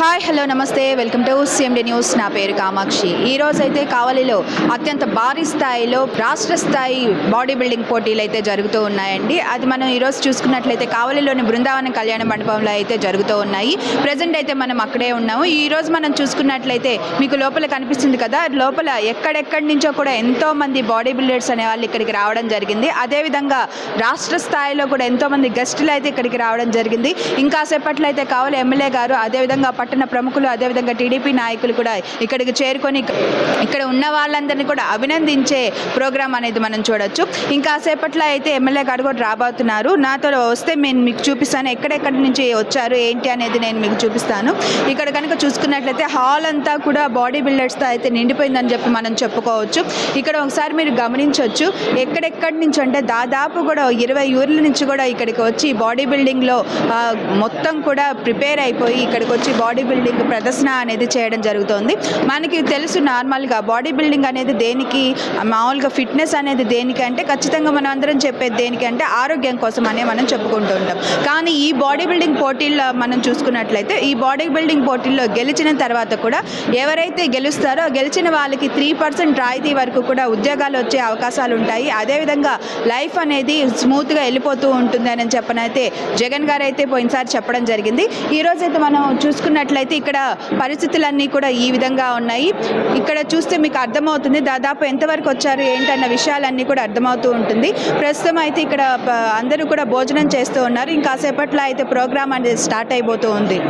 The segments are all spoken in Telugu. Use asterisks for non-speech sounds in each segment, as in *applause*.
హాయ్ హలో నమస్తే. వెల్కమ్ టు సిఎండి న్యూస్ నా పేరు కామాక్షి. ఈ రోజు అయితే కావలిలో అత్యంత భారీ స్థాయిలో రాష్ట్ర స్థాయి బాడీ బిల్డింగ్ పోటీలు అయితే జరుగుతూ ఉన్నాయండి. అది మనం ఈరోజు చూసుకున్నట్లయితే కావలిలోని బృందావన కళ్యాణ మండపంలో అయితే జరుగుతూ ఉన్నాయి. ప్రజెంట్ అయితే మనం అక్కడే ఉన్నాము. ఈ రోజు మనం చూసుకున్నట్లయితే మీకు లోపల కనిపిస్తుంది కదా లోపల ఎక్కడెక్కడి నుంచో కూడా ఎంతో మంది బాడీ బిల్డర్స్ అనే వాళ్ళు ఇక్కడికి రావడం జరిగింది. అదేవిధంగా రాష్ట్ర స్థాయిలో కూడా ఎంతో మంది గెస్టులు అయితే ఇక్కడికి రావడం జరిగింది. ఇంకా సేపట్లో అయితే కావాలి ఎమ్మెల్యే గారు అదేవిధంగా పట్టణ ప్రముఖులు అదేవిధంగా టీడీపీ నాయకులు కూడా ఇక్కడికి చేరుకొని ఇక్కడ ఉన్న వాళ్ళందరినీ కూడా అభినందించే ప్రోగ్రాం అనేది మనం చూడొచ్చు. ఇంకా సేపట్లో అయితే ఎమ్మెల్యే గారు కూడా రాబోతున్నారు. నాతో వస్తే నేను మీకు చూపిస్తాను. ఎక్కడెక్కడి నుంచి వచ్చారు ఏంటి అనేది నేను మీకు చూపిస్తాను. ఇక్కడ కనుక చూసుకున్నట్లయితే హాల్ అంతా కూడా బాడీ బిల్డర్స్తో అయితే నిండిపోయిందని చెప్పి మనం చెప్పుకోవచ్చు. ఇక్కడ ఒకసారి మీరు గమనించవచ్చు ఎక్కడెక్కడి నుంచి అంటే దాదాపు కూడా ఇరవై ఊర్ల నుంచి కూడా ఇక్కడికి వచ్చి బాడీ బిల్డింగ్లో మొత్తం కూడా ప్రిపేర్ అయిపోయి ఇక్కడికి వచ్చి బాడీ బిల్డింగ్ ప్రదర్శన అనేది చేయడం జరుగుతుంది. మనకి తెలుసు నార్మల్గా బాడీ బిల్డింగ్ అనేది దేనికి మామూలుగా ఫిట్నెస్ అనేది దేనికి అంటే ఖచ్చితంగా మనం అందరం చెప్పేది దేనికి అంటే ఆరోగ్యం కోసం అనే మనం చెప్పుకుంటూ ఉంటాం కానీ ఈ బాడీ బిల్డింగ్ పోటీల్లో మనం చూసుకున్నట్లయితే ఈ బాడీ బిల్డింగ్ పోటీల్లో గెలిచిన తర్వాత కూడా ఎవరైతే గెలుస్తారో గెలిచిన వాళ్ళకి త్రీ పర్సెంట్ రాయితీ వరకు కూడా ఉద్యోగాలు వచ్చే అవకాశాలు ఉంటాయి. అదేవిధంగా లైఫ్ అనేది స్మూత్గా వెళ్ళిపోతూ ఉంటుంది అని చెప్పనైతే జగన్ గారు అయితే పోయినసారి చెప్పడం జరిగింది. ఈ రోజు అయితే మనం చూసుకున్నట్లయితే ఇక్కడ పరిస్థితులన్నీ కూడా ఈ విధంగా ఉన్నాయి. ఇక్కడ చూస్తే మీకు అర్థమవుతుంది దాదాపు ఎంతవరకు వచ్చారు ఏంటన్న విషయాలన్నీ కూడా అర్థమవుతూ ఉంటుంది. ప్రస్తుతం అయితే ఇక్కడ అందరూ కూడా భోజనం చేస్తూ ఉన్నారు. ఇంకా సేపట్లో అయితే ప్రోగ్రామ్ అనేది స్టార్ట్ అయిపోతూ ఉంది.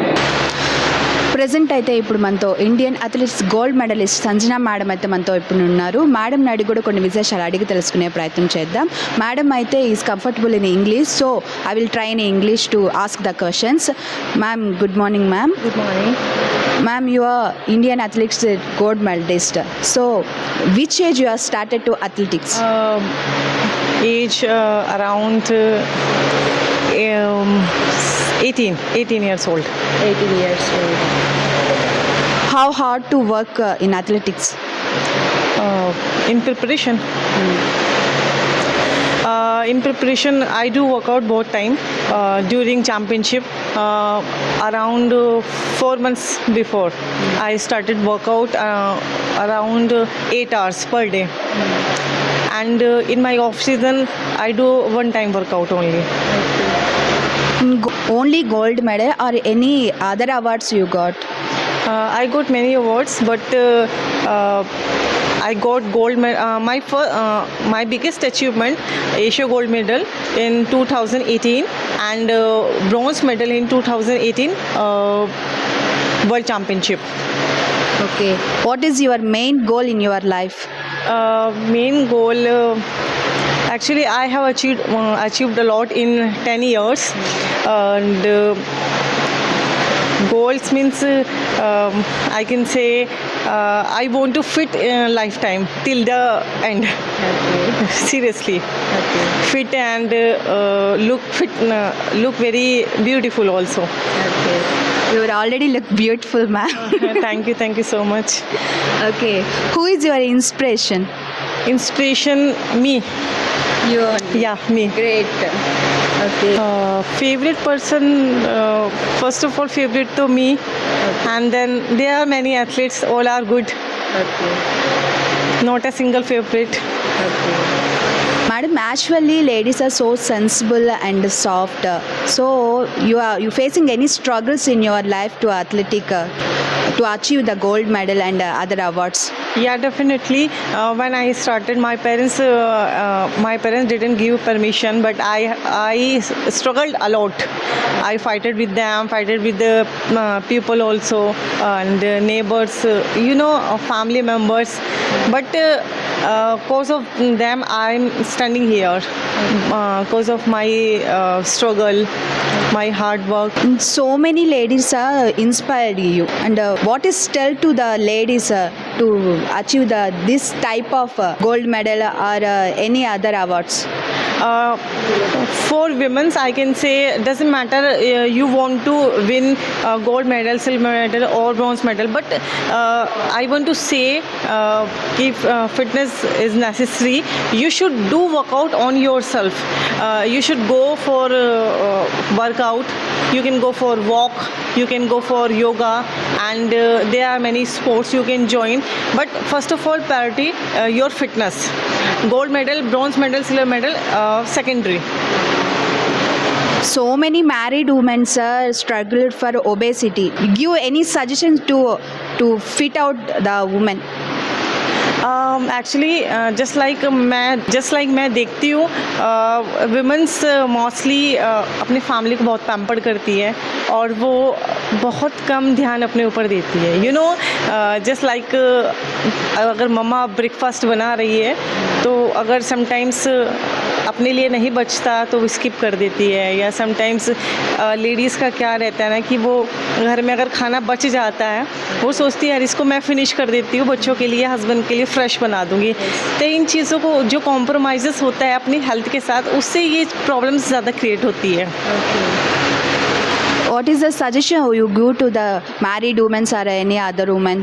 ప్రజెంట్ అయితే ఇప్పుడు మనతో Indian athletics gold medalist Sanjana madam అయితే మనతో ఇప్పుడు ఉన్నారు. మేడం అడిగి కూడా కొన్ని విశేషాలు అడిగి తెలుసుకునే ప్రయత్నం చేద్దాం. మేడం అయితే is comfortable in English so I will try in English to ask the questions. Ma'am good morning ma'am. Good morning. Ma'am you are Indian athletics gold medalist. So which age you are started to athletics Um, age 18, 18 years old. 18 years old. How hard to work uh, in athletics? Uh, in preparation. Uh, in preparation, I do work out both time uh, during championship. Uh, around uh, four months before. I started workout uh, around uh, eight hours per day. And uh, in my off season, I do one time workout only. Okay only gold medal or any other awards you got? Uh, I got many awards, but uh, uh, I got gold medal. Uh, my first, uh, my biggest achievement, Asia gold medal in 2018 and uh, bronze medal in 2018 uh, World Championship. Okay. What is your main goal in your life? Uh, main goal. Uh, Actually, I have achieved uh, achieved a lot in 10 years, and uh, goals means uh, um, I can say uh, I want to fit in a lifetime till the end. Okay. *laughs* Seriously, okay. fit and uh, look fit, uh, look very beautiful also. Okay. You already look beautiful, ma'am. Uh-huh. thank you, thank you so much. *laughs* Okay, who is your inspiration? inspiration me. You only. yeah me. Great. Okay. Uh, favorite person uh, first of all favorite to me. Okay. and then there are many athletes all are good. Okay. Not a single favorite. Okay. Madam, actually, ladies are so sensible and soft. So, you are you facing any struggles in your life to athletic to achieve the gold medal and other awards? Yeah, definitely. Uh, when I started, my parents, uh, uh, my parents didn't give permission, but I, I struggled a lot. I fighted with them, fighted with the uh, people also, and uh, neighbors, uh, you know, uh, family members. But uh, uh, cause of them, I'm standing here. Uh, cause of my uh, struggle, my hard work. So many ladies are inspired you. And uh, what is tell to the ladies uh, to achieve the this type of uh, gold medal or uh, any other awards? uh, for women's i can say doesn't matter uh, you want to win uh, gold medal silver medal or bronze medal but uh, i want to say uh, if uh, fitness is necessary you should do workout on yourself uh, you should go for uh, uh, workout you can go for walk you can go for yoga and uh, there are many sports you can join but first of all priority uh, your fitness gold medal bronze medal silver medal uh, secondary So many married women sir struggled for obesity. Give any suggestions to to fit out the woman? Actually just like मैं जस्ट लाइक like मैं देखती हूँ वुमेंस मोस्टली अपने फैमिली को बहुत पैम्पर करती है और वो बहुत कम ध्यान अपने ऊपर देती है। यू नो जस्ट लाइक अगर मम्मा ब्रेकफास्ट बना रही है तो अगर समटाइम्स अपने लिए नहीं बचता तो स्किप कर देती है या समटाइम्स लेडीज़ का क्या रहता है ना कि वो घर में अगर खाना बच जाता है वो सोचती है यार इसको मैं फिनिश कर देती हूँ बच्चों के लिए हस्बैंड के लिए फ्रेश बना दूँगी। तो इन चीज़ों को जो कॉम्प्रोमाइज़ होता है अपनी हेल्थ के साथ उससे ये प्रॉब्लम्स ज़्यादा क्रिएट होती है। What is the suggestion? You give to the married women or any other women?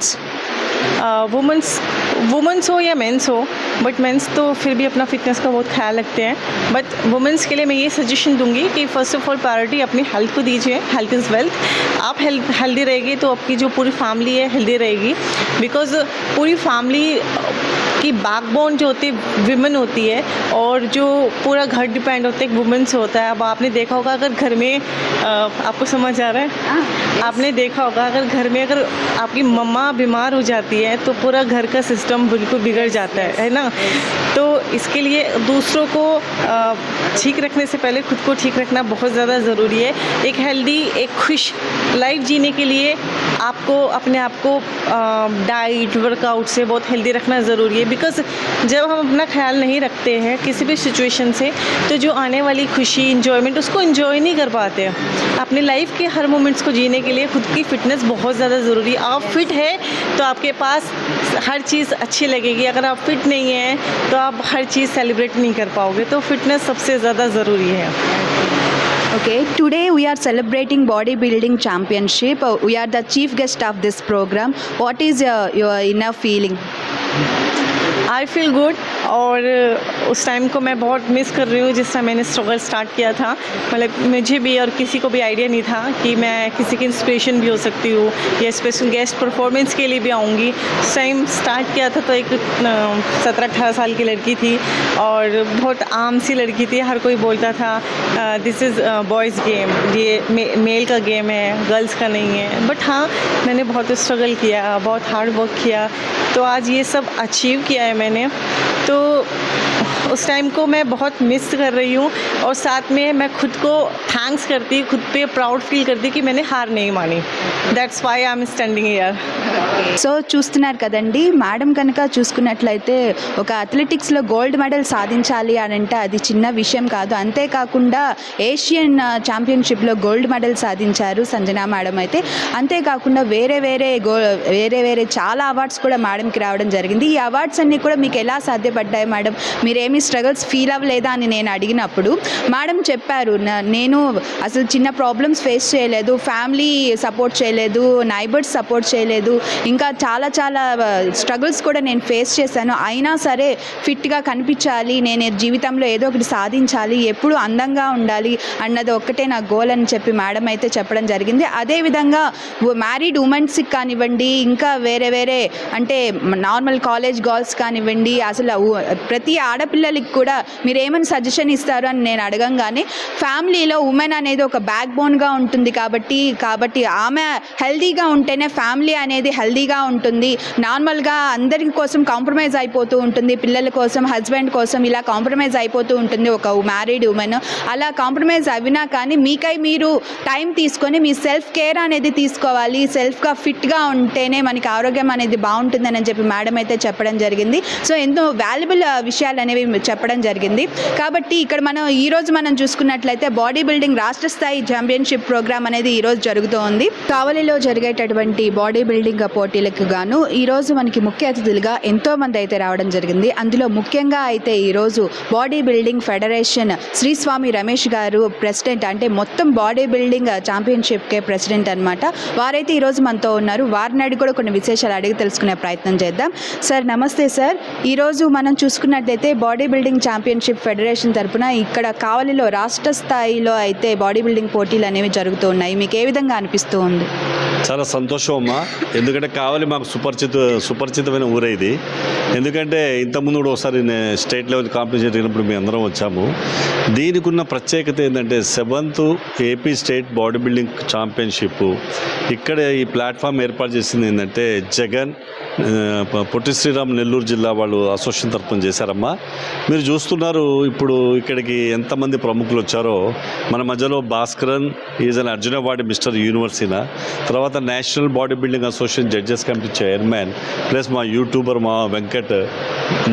Womens womens हो या मेंस हो बट मेंस तो फिर भी अपना फिटनेस का बहुत ख्याल रखते हैं। बट वुमेंस के लिए मैं ये सजेशन दूँगी कि फ़र्स्ट ऑफ़ ऑल प्रायोरिटी अपनी हेल्थ को दीजिए हेल्थ इज़ वेल्थ आप हेल्दी रहेगी तो आपकी जो पूरी फैमिली है हेल्दी रहेगी। बिकॉज़ पूरी फैमिली की बैकबोन जो होती है विमेन होती है और जो पूरा घर डिपेंड होता है वुमेन से होता है। अब आपने देखा होगा अगर घर में आपको समझ आ रहा है? आपने देखा होगा अगर घर में अगर आपकी मम्मा बीमार हो जाती है तो पूरा घर का सिस्टम बिल्कुल बिगड़ जाता है है ना? तो इसके लिए दूसरों को ठीक रखने से पहले खुद को ठीक रखना बहुत ज़्यादा ज़रूरी है। एक हेल्दी एक खुश लाइफ जीने के लिए आपको अपने आप को डाइट वर्कआउट से बहुत हेल्दी रखना ज़रूरी है। बिकॉज़ जब हम अपना ख्याल नहीं रखते हैं किसी भी सिचुएशन से तो जो आने वाली खुशी इंजॉयमेंट उसको इंजॉय नहीं कर पाते अपनी लाइफ के हर मोमेंट्स को जीने के लिए खुद की फिटनेस बहुत ज़्यादा ज़रूरी आप फिट है तो आपके पास हर चीज़ अच्छी लगेगी अगर आप फिट नहीं हैं तो आप हर चीज़ सेलिब्रेट नहीं कर पाओगे तो फिटनेस सबसे ज़्यादा ज़रूरी है today we are celebrating bodybuilding championship. Uh, We are the chief guest of this program. What is uh, your inner feeling? I feel good और उस टाइम को मैं बहुत मिस कर रही हूँ जिस टाइम मैंने स्ट्रगल स्टार्ट किया था। मतलब मुझे भी और किसी को भी आइडिया नहीं था कि मैं किसी की इंस्पिरेशन भी हो सकती हूँ या स्पेशल गेस्ट परफॉर्मेंस के लिए भी आऊँगी। उस टाइम स्टार्ट किया था तो एक सत्रह अठारह साल की लड़की थी और बहुत आम सी लड़की थी। हर कोई बोलता था दिस इज़ बॉयज़ गेम ये मेल का गेम है गर्ल्स का नहीं है। बट हाँ मैंने बहुत स्ट्रगल किया, बहुत हार्ड वर्क किया। तो आज ये सब अचीव किया है मैंने। तो उस टाइम को मैं बहुत मिस कर रही हूँ। और साथ में मैं खुद को थैंक्स करती खुद पे प्राउड फील करती कि मैंने हार नहीं मानी that's why I am standing here so చూస్తున్నారు కదండి మేడం కనుక చూసుకున్నట్లయితే ఒక అథ్లెటిక్స్లో గోల్డ్ మెడల్ సాధించాలి అని అంటే అది చిన్న విషయం కాదు అంతేకాకుండా ఏషియన్ ఛాంపియన్షిప్లో గోల్డ్ మెడల్ సాధించారు సంజనా మేడం అయితే అంతేకాకుండా వేరే వేరే గో వేరే వేరే చాలా అవార్డ్స్ కూడా మేడంకి రావడం జరిగింది ఈ అవార్డ్స్ అన్నీ కూడా మీకు ఎలా సాధ్యపడ్డాయి మేడం మీరేమీ స్ట్రగల్స్ ఫీల్ అవ్వలేదా అని నేను అడిగినప్పుడు మేడం చెప్పారు నేను అసలు చిన్న ప్రాబ్లమ్స్ ఫేస్ చేయలేదు ఫ్యామిలీ సపోర్ట్ చేయలేదు నైబర్స్ సపోర్ట్ చేయలేదు ఇంకా చాలా చాలా స్ట్రగుల్స్ కూడా నేను ఫేస్ చేశాను. అయినా సరే ఫిట్గా కనిపించాలి నేను జీవితంలో ఏదో ఒకటి సాధించాలి ఎప్పుడు అందంగా ఉండాలి అన్నది ఒక్కటే నా గోల్ అని చెప్పి మేడం అయితే చెప్పడం జరిగింది. అదేవిధంగా మ్యారీడ్ ఉమెన్స్కి కానివ్వండి ఇంకా వేరే వేరే అంటే నార్మల్ కాలేజ్ గర్ల్స్ కానివ్వండి అసలు ప్రతి ఆడపిల్లలకి కూడా మీరు ఏమైనా సజెషన్ ఇస్తారు అని నేను అడగంగానే ఫ్యామిలీలో ఉమెన్ అనేది ఒక బ్యాక్ బోన్గా ఉంటుంది కాబట్టి కాబట్టి ఆమె హెల్దీగా ఉంటేనే ఫ్యామిలీ అనేది హెల్దీగా ఉంటుంది. నార్మల్గా అందరి కోసం కాంప్రమైజ్ అయిపోతూ ఉంటుంది. పిల్లల కోసం హస్బెండ్ కోసం ఇలా కాంప్రమైజ్ అయిపోతూ ఉంటుంది ఒక మ్యారీడ్ ఉమెన్. అలా కాంప్రమైజ్ అయినా కానీ మీకై మీరు టైం తీసుకొని మీ సెల్ఫ్ కేర్ అనేది తీసుకోవాలి. సెల్ఫ్గా ఫిట్గా ఉంటేనే మనకి ఆరోగ్యం అనేది బాగుంటుందని చెప్పి మేడం అయితే చెప్పడం జరిగింది. సో ఎంతో వాల్యుబుల్ విషయాలు అనేవి చెప్పడం జరిగింది. కాబట్టి ఇక్కడ మనం ఈ ఈరోజు మనం చూసుకున్నట్లయితే బాడీ బిల్డింగ్ రాష్ట్ర స్థాయి ఛాంపియన్షిప్ ప్రోగ్రామ్ అనేది ఈరోజు జరుగుతూ ఉంది కావలిలో జరిగేటటువంటి బాడీ బిల్డింగ్ పోటీలకు గాను ఈరోజు మనకి ముఖ్య అతిథులుగా ఎంతో మంది అయితే రావడం జరిగింది. అందులో ముఖ్యంగా అయితే ఈరోజు body building federation Sri Swami Ramesh గారు ప్రెసిడెంట్ అంటే మొత్తం బాడీ బిల్డింగ్ ఛాంపియన్షిప్కే ప్రెసిడెంట్ అనమాట వారైతే ఈ రోజు మనతో ఉన్నారు. వారిని అడిగి కూడా కొన్ని విశేషాలు అడిగి తెలుసుకునే ప్రయత్నం చేద్దాం. సార్ నమస్తే సార్. ఈరోజు మనం చూసుకున్నట్లయితే బాడీ బిల్డింగ్ ఛాంపియన్షిప్ ఫెడరేషన్ తరపున ఇక్కడ కావలిలో రాష్ట్ర స్థాయిలో అయితే బాడీ బిల్డింగ్ పోటీలు అనేవి జరుగుతూ ఉన్నాయి. మీకు ఏ విధంగా అనిపిస్తూ ఉంది? చాలా సంతోషం అమ్మా. ఎందుకంటే కావాలి మాకు సుపరిచిత సుపరిచితమైన ఊరే ఇది. ఎందుకంటే ఇంతకుముందు కూడా ఒకసారి నేను స్టేట్ లెవెల్ కాంపిటీషన్ జరిగినప్పుడు మేము అందరం వచ్చాము. దీనికి ఉన్న ప్రత్యేకత ఏంటంటే seventh AP state body building championship. ఇక్కడ ఈ ప్లాట్ఫామ్ ఏర్పాటు చేసింది ఏంటంటే జగన్ పొట్టి శ్రీరామ్ నెల్లూరు జిల్లా వాళ్ళు అసోసియేషన్ తరఫున చేశారమ్మా. మీరు చూస్తున్నారు ఇప్పుడు ఇక్కడికి ఎంతమంది ప్రముఖులు వచ్చారో. మన మధ్యలో భాస్కరన్ ఈజ్ అన్ అర్జున వాడి మిస్టర్ యూనివర్సినా తర్వాత national body building association judges committee chairman plus మా యూట్యూబర్ మా వెంకట్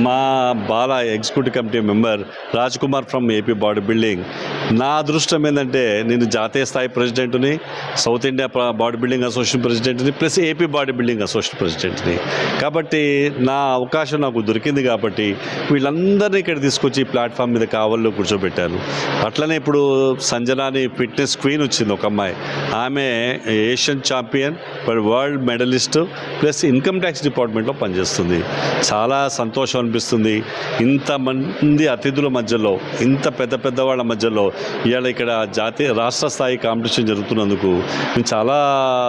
మా Bala executive committee member Raj Kumar from AP body building నా అదృష్టం ఏంటంటే నేను జాతీయ స్థాయి ప్రెసిడెంట్ని south India body building association ప్రెసిడెంట్ని plus AP body building association ప్రెసిడెంట్ని కాబట్టి నా అవకాశం నాకు దొరికింది కాబట్టి వీళ్ళందరినీ ఇక్కడ తీసుకొచ్చి ప్లాట్ఫామ్ మీద కావల్లో కూర్చోబెట్టాను. అట్లనే ఇప్పుడు సంజనాని ఫిట్నెస్ క్వీన్ వచ్చింది ఒక అమ్మాయి. ఆమె Asian champion world medalist plus income tax డిపార్ట్మెంట్లో పనిచేస్తుంది. చాలా సంతోషం అనిపిస్తుంది. ఇంతమంది అతిథుల మధ్యలో ఇంత పెద్ద పెద్ద వాళ్ళ మధ్యలో ఇవాళ ఇక్కడ జాతీయ రాష్ట్ర స్థాయి కాంపిటీషన్ జరుగుతున్నందుకు మేము చాలా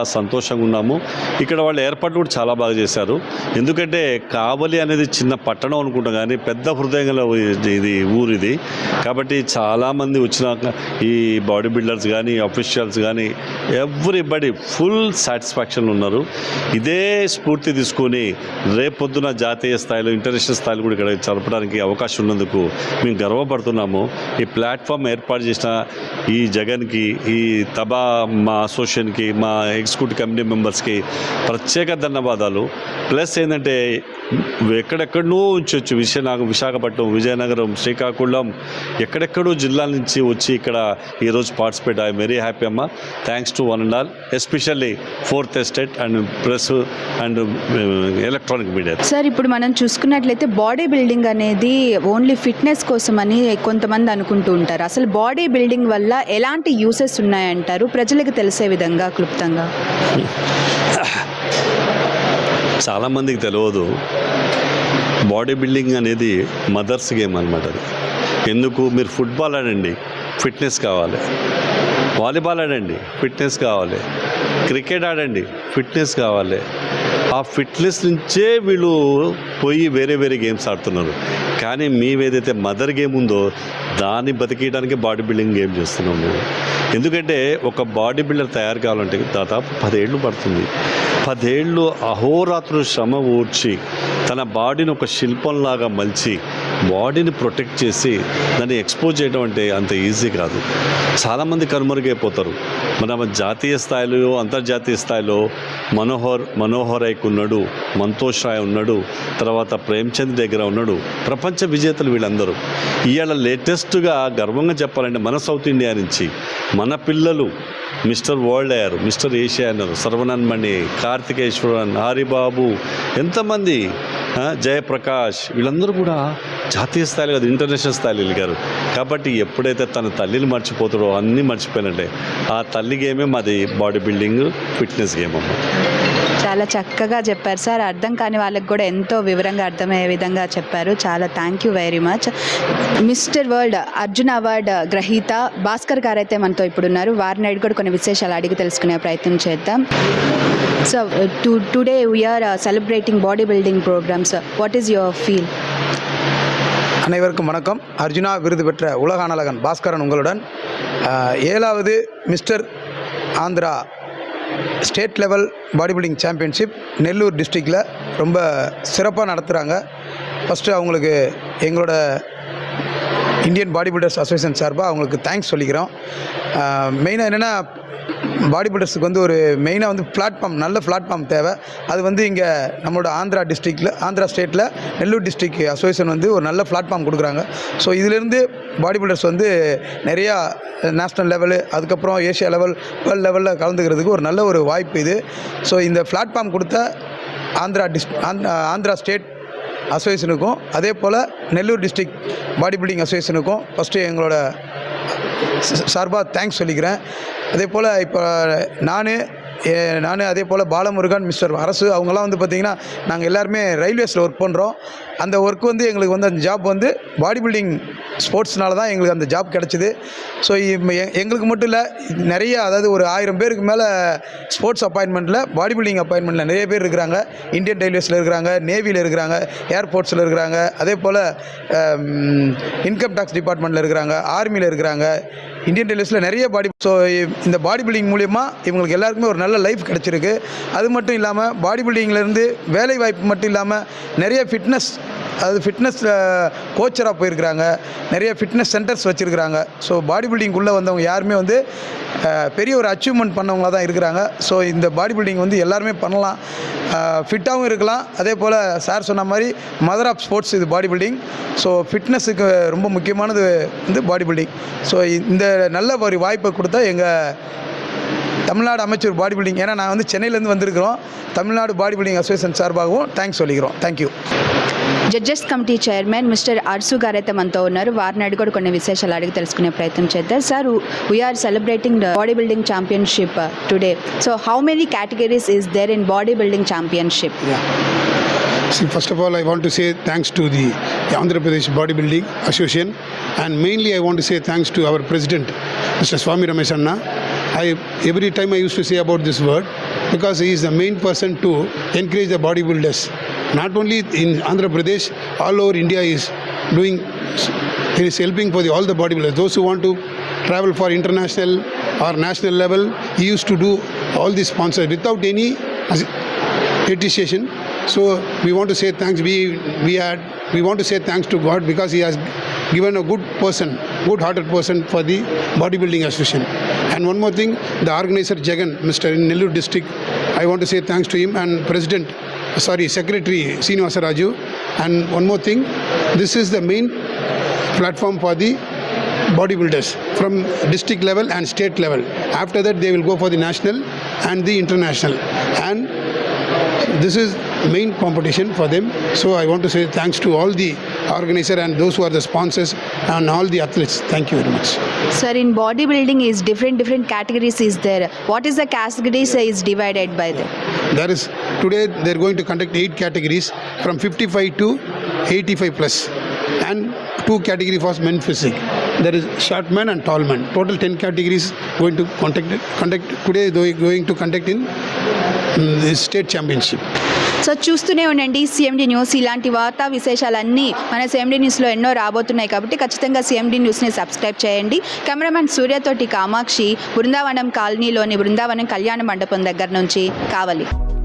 సంతోషంగా ఉన్నాము. ఇక్కడ వాళ్ళ ఏర్పాట్లు కూడా చాలా బాగా చేశారు. ఎందుకంటే కావలి అనేది చిన్న పట్టణం అనుకుంటాం కానీ పెద్ద హృదయం గల ఇది- ఇది ఊరు ఇది. కాబట్టి చాలామంది వచ్చినాక ఈ బాడీ బిల్డర్స్ కానీ అఫీషియల్స్ కానీ ఎవ్రీబడి ఫుల్ సాటిస్ఫాక్షన్ ఉన్నారు. ఇదే స్ఫూర్తి తీసుకొని రేపొద్దున జాతీయ స్థాయిలో ఇంటర్నేషనల్ స్థాయిలో కూడా ఇక్కడ జరపడానికి అవకాశం ఉన్నందుకు మేము గర్వపడుతున్నాము. ఈ ప్లాట్ఫామ్ ఏర్పాటు చేసిన ఈ జగన్కి ఈ తబా మా అసోసియేషన్కి మా ఎగ్జిక్యూటివ్ కమిటీ మెంబర్స్కి ప్రత్యేక ధన్యవాదాలు. ప్లస్ ఏంటంటే ఎక్కడెక్కడో ఉంచవచ్చు విశాఖ విశాఖపట్నం విజయనగరం శ్రీకాకుళం ఎక్కడెక్కడో జిల్లాల నుంచి వచ్చి ఇక్కడ ఈరోజు పార్టిసిపేట్. ఐ వెరీ హ్యాపీ అమ్మ. Thanks to one and all. Especially fourth estate and press and electronic media. Sir ఇప్పుడు మనం చూసుకున్నట్లయితే బాడీ బిల్డింగ్ అనేది ఓన్లీ ఫిట్నెస్ కోసం అని కొంతమంది అనుకుంటూ ఉంటారు. అసలు బాడీ బిల్డింగ్ వల్ల ఎలాంటి యూసెస్ ఉన్నాయంటారు? ప్రజలకు తెలిసే విధంగా క్లుప్తంగా. చాలామందికి తెలియదు బాడీ బిల్డింగ్ అనేది మదర్స్ గేమ్ అనమాట అది. ఎందుకు? మీరు ఫుట్బాల్ ఆడండి ఫిట్నెస్ కావాలి. వాలీబాల్ ఆడండి ఫిట్నెస్ కావాలి. క్రికెట్ ఆడండి ఫిట్నెస్ కావాలి. ఆ ఫిట్నెస్ నుంచే వీళ్ళు పోయి వేరే వేరే గేమ్స్ ఆడుతున్నారు. కానీ మేమేదైతే మదర్ గేమ్ ఉందో దాన్ని బతికేయడానికి బాడీ బిల్డింగ్ గేమ్ చేస్తున్నాం మేము. ఎందుకంటే ఒక బాడీ బిల్డర్ తయారు కావాలంటే దాదాపు పదేళ్ళు పడుతుంది. పదేళ్ళు అహోరాత్రులు శ్రమ ఊడ్చి తన బాడీని ఒక శిల్పంలాగా మలిచి బాడీని ప్రొటెక్ట్ చేసి దాన్ని ఎక్స్పోజ్ చేయడం అంటే అంత ఈజీ కాదు. చాలామంది కనుమరుగైపోతారు. మన జాతీయ స్థాయిలో అంతర్జాతీయ స్థాయిలో మనోహర్ మనోహర్ ఐక్ ఉన్నాడు మంతోష్ రాయ్ ఉన్నాడు తర్వాత ప్రేమ్చంద్ దగ్గర ఉన్నాడు ప్రపంచ విజేతలు వీళ్ళందరూ. ఇవాళ లేటెస్ట్గా గర్వంగా చెప్పాలంటే మన సౌత్ ఇండియా నుంచి మన పిల్లలు మిస్టర్ వరల్డ్ అయ్యారు మిస్టర్ ఏషియా అన్నారు సర్వనన్ మణి కార్తికేశ్వరన్ హరిబాబు ఎంతమంది జయప్రకాష్ వీళ్ళందరూ కూడా జాతీయ స్థాయిలో కాదు ఇంటర్నేషనల్ స్థాయిలో వెలిగారు కాబట్టి ఎప్పుడైతే తన తల్లిని మర్చిపోతాడో అన్నీ మర్చిపోయినట్టే. ఆ తల్లి గేమే మాది బాడీ బిల్డింగ్ ఫిట్నెస్ గేమ్ అమ్మ. చాలా చక్కగా చెప్పారు సార్ అర్థం కాని వాళ్ళకి కూడా ఎంతో వివరంగా అర్థమయ్యే విధంగా చెప్పారు చాలా thank you very much mister world Arjun award గ్రహీత భాస్కర్ గారు అయితే మనతో ఇప్పుడు ఉన్నారు వారిని అడిగి కూడా కొన్ని విశేషాలు అడిగి తెలుసుకునే ప్రయత్నం చేద్దాం so to today we are celebrating body building programmes what is your feel அனைவருக்கும் வணக்கம் அர்ஜுனா விருது பெற்ற உலக அனலகன் பாஸ்கரன் உங்களுடன் அஹ், ஏழாவது mister Andhra state level body building championship Nellore டிஸ்ட்ரிக்டில் ரொம்ப சிறப்பாக நடத்துகிறாங்க. ஃபஸ்ட்டு அவங்களுக்கு எங்களோட இந்தியன் பாடி பில்டர்ஸ் அசோசியேஷன் சார்பாக அவங்களுக்கு தேங்க்ஸ் சொல்லிக்கிறோம். மெயினாக என்னென்னா பாடி பில்டர்ஸுக்கு வந்து ஒரு மெயினாக வந்து பிளாட்ஃபார்ம் நல்ல பிளாட்ஃபார்ம் தேவை. அது வந்து இங்கே நம்மளோட ஆந்திரா டிஸ்ட்ரிக்டில் ஆந்திரா ஸ்டேட்டில் நெல்லூர் டிஸ்ட்ரிக்ட் அசோசியேஷன் வந்து ஒரு நல்ல பிளாட்ஃபார்ம் கொடுக்குறாங்க. ஸோ இதிலேருந்து பாடி பில்டர்ஸ் வந்து நிறையா நேஷ்னல் லெவலு அதுக்கப்புறம் ஏஷியா லெவல் வேர்ல்டு லெவலில் கலந்துக்கிறதுக்கு ஒரு நல்ல ஒரு வாய்ப்பு இது. ஸோ இந்த பிளாட்ஃபார்ம் கொடுத்த ஆந்திரா டிஸ் ஆந்திரா ஸ்டேட் அசோசியேஷனுக்கும் அதே போல் நெல்லூர் டிஸ்ட்ரிக்ட் பாடி பில்டிங் அசோசியேஷனுக்கும் ஃபஸ்ட்டு எங்களோட சார்பாக தேங்க்ஸ் சொல்லிக்கிறேன். அதே போல் இப்போ நான் நான் அதே போல் பாலமுருகன் மிஸ்டர் அரசு அவங்கெல்லாம் வந்து பார்த்திங்கன்னா நாங்கள் எல்லாருமே ரயில்வேஸில் ஒர்க் பண்ணுறோம் அந்த ஒர்க் வந்து எங்களுக்கு வந்து அந்த ஜாப் வந்து பாடி பில்டிங் ஸ்போர்ட்ஸ்னால தான் எங்களுக்கு அந்த ஜாப் கிடச்சிது. ஸோ எங்களுக்கு மட்டும் இல்லை நிறைய அதாவது ஒரு ஆயிரம் பேருக்கு மேலே ஸ்போர்ட்ஸ் அப்பாயின்மெண்ட்டில் பாடி பில்டிங் அப்பாயின்மெண்ட்டில் நிறைய பேர் இருக்கிறாங்க. இந்தியன் ரயில்வேஸில் இருக்கிறாங்க நேவியில் இருக்கிறாங்க ஏர்போர்ட்ஸில் இருக்கிறாங்க. அதே போல் இன்கம் டேக்ஸ் டிபார்ட்மெண்ட்டில் இருக்கிறாங்க ஆர்மியில் இருக்கிறாங்க. இந்தியன் ரயில்வேஸில் நிறைய பாடி ஸோ இந்த பாடி பில்டிங் மூலிமா இவங்களுக்கு எல்லாருக்குமே ஒரு நல்ல லைஃப் கிடச்சிருக்கு. அது மட்டும் இல்லாமல் பாடி பில்டிங்லேருந்து வேலை வாய்ப்பு மட்டும் இல்லாமல் நிறைய ஃபிட்னஸ் அதாவது ஃபிட்னஸ் கோச்சராக போயிருக்கிறாங்க. நிறைய ஃபிட்னஸ் சென்டர்ஸ் வச்சுருக்கிறாங்க. ஸோ பாடி பில்டிங்குள்ளே வந்தவங்க யாருமே வந்து பெரிய ஒரு அச்சீவ்மெண்ட் பண்ணவங்களாக தான் இருக்கிறாங்க. ஸோ இந்த பாடி பில்டிங் வந்து எல்லாருமே பண்ணலாம். ஃபிட்டாகவும் இருக்கலாம். அதே போல் சார் சொன்ன மாதிரி மதர் ஆஃப் ஸ்போர்ட்ஸ் இது பாடி பில்டிங் ஸோ ஃபிட்னஸுக்கு ரொம்ப முக்கியமானது வந்து பாடி பில்டிங் ஸோ இந்த நல்ல ஒரு வாய்ப்பை கொடுத்தா எங்கள் தமிழ்நாடு அமைச்சர் பாடி பில்டிங் ஏன்னா நான் வந்து சென்னையிலேருந்து வந்திருக்கிறோம். தமிழ்நாடு பாடி பில்டிங் அசோசியேஷன் சார்பாகவும் தேங்க்ஸ் சொல்லிக்கிறோம். Thank you judges committee chairman mister Arsu garu అయితే మనతో ఉన్నారు వారిని అడిగి కూడా కొన్ని విశేషాలు అడిగి తెలుసుకునే ప్రయత్నం చేద్దాం sir we're celebrating body building championship today so how many categories is there in body building championship See, first of all, I want to say thanks to the Andhra Pradesh Bodybuilding Association, and mainly I want to say thanks to our president, Mr. Swami Ramesh Anna. I every time I used to say about this word because he is the main person to encourage the bodybuilders. Not only in Andhra Pradesh, all over India is doing. He is helping for the, all the bodybuilders. Those who want to travel for international or national level, he used to do all these sponsors without any appreciation. So we want to say thanks. We we had we want to say thanks to God because He has given a good person, good-hearted person for the bodybuilding association. And one more thing, the organizer Jagan, Mr. in Nellore district, I want to say thanks to him and President, sorry, Secretary Srinivasa Raju. And one more thing, this is the main platform for the bodybuilders from district level and state level. After that, they will go for the national and the international. And this is main competition for them so i want to say thanks to all the organizer and those who are the sponsors and all the athletes thank you very much Sir, in bodybuilding is different different categories is there. What is the categories is divided by them? There is today they are going to conduct eight categories from 55 to 85 plus, and two category for men physique. There is short man and tall man. Total 10 categories going to conduct conduct today. They are going to conduct in state championship. So చూస్తూనే ఉండండి సిఎండి న్యూస్ ఇలాంటి వార్తా విశేషాలన్నీ మన సిఎండి న్యూస్లో ఎన్నో రాబోతున్నాయి కాబట్టి ఖచ్చితంగా సిఎండి న్యూస్ని సబ్స్క్రైబ్ చేయండి. కెమెరామెన్ సూర్యతోటి కామాక్షి బృందావనం కాలనీలోని బృందావనం కళ్యాణ మండపం దగ్గర నుంచి కావాలి.